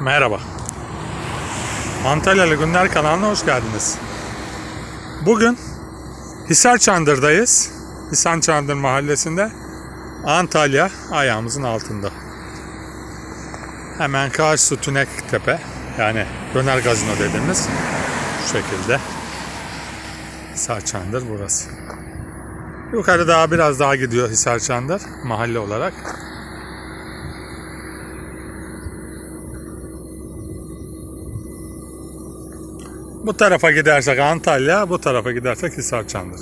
Merhaba. Antalyalı Günler kanalına hoş geldiniz. Bugün Hisar Çandır'dayız. Hisar Çandır mahallesinde. Antalya ayağımızın altında. Hemen karşı Tünek Tepe. Yani Döner Gazino dediğimiz şu şekilde. Hisar Çandır burası. Yukarı daha biraz daha gidiyor Hisar Çandır mahalle olarak. Bu tarafa gidersek Antalya, bu tarafa gidersek Hisarçandır.